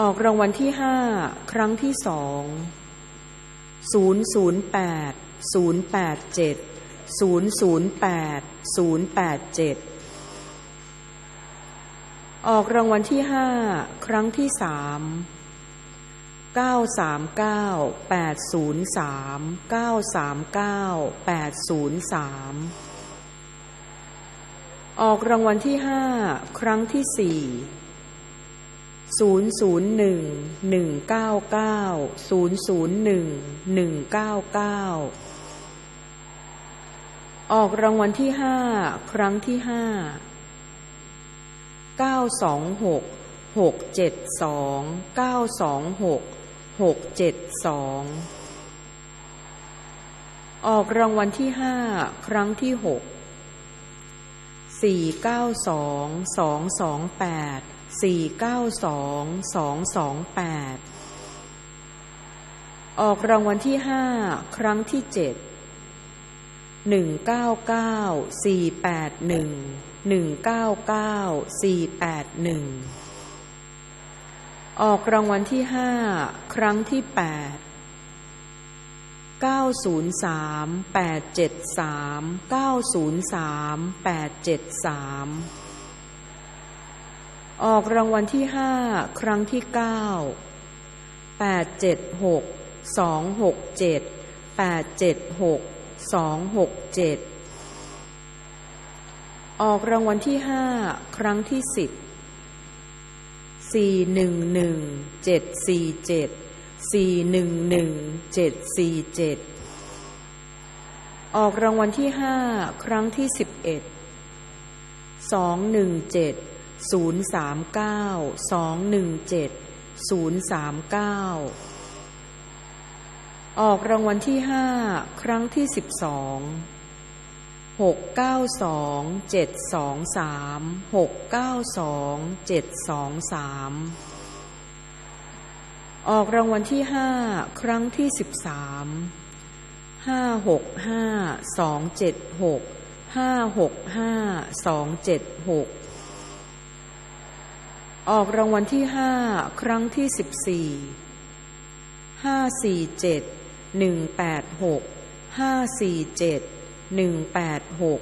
ออกรางวัลที่ห้าครั้งที่สองศูนย์ศูนย์แปดศูนย์แปดเจ็ดศูนย์ศูนย์แปดศูนย์แปดเจ็ดออกรางวัลที่ห้าครั้งที่สามเก้าสามเก้าแปดศูนย์สามเก้าสามเก้าแปดศูนย์สามออกรางวัลที่ห้าครั้งที่สี่ ศูนย์ศูนย์หนึ่งหนึ่งเก้าเก้าศูนย์ศูนย์หนึ่งหนึ่งเก้าเก้าออกรางวัลที่ห้าครั้งที่ห้าเก้าสองหกหกเจ็ดสองเก้าสองหกหกเจ็ดสองออกรางวัลที่ห้าครั้งที่หกสี่เก้าสองสองสองแปด สี่เก้าสองสองสองแปดออกรางวัลที่ห้าครั้งที่เจ็ดหนึ่งเก้าเก้าสี่แปดหนึ่งหนึ่งเก้าเก้าสี่แปดหนึ่งออกรางวัลที่ห้าครั้งที่แปดเก้าศูนย์สามแปดเจ็ดสามเก้าศูนย์สามแปดเจ็ดสาม ออกรางวัลที่ห้าครั้งที่เก้าแปดเจ็ดหกสองหกเจ็ดแปดเจ็ดหกสองหกเจ็ดออกรางวัลที่ห้าครั้งที่สิบสี่หนึ่งหนึ่งเจ็ดสี่เจ็ดสี่หนึ่งหนึ่งเจ็ดสี่เจ็ดออกรางวัลที่ห้าครั้งที่สิบเอ็ดสองหนึ่งเจ็ด ศูนย์สามเก้าสองหนึ่งเจ็ดศูนย์สามเก้าออกรางวัลที่ห้าครั้งที่สิบสองหกเก้าสองเจ็ดสองสามหกเก้าสองเจ็ดสองสามออกรางวัลที่ห้าครั้งที่สิบสามห้าหกห้าสองเจ็ดหกห้าหกห้าสองเจ็ดหก ออกรางวัลที่ห้าครั้งที่สิบสี่ห้าสี่เจ็ดหนึ่งแปดหกห้าสี่เจ็ดหนึ่งแปดหก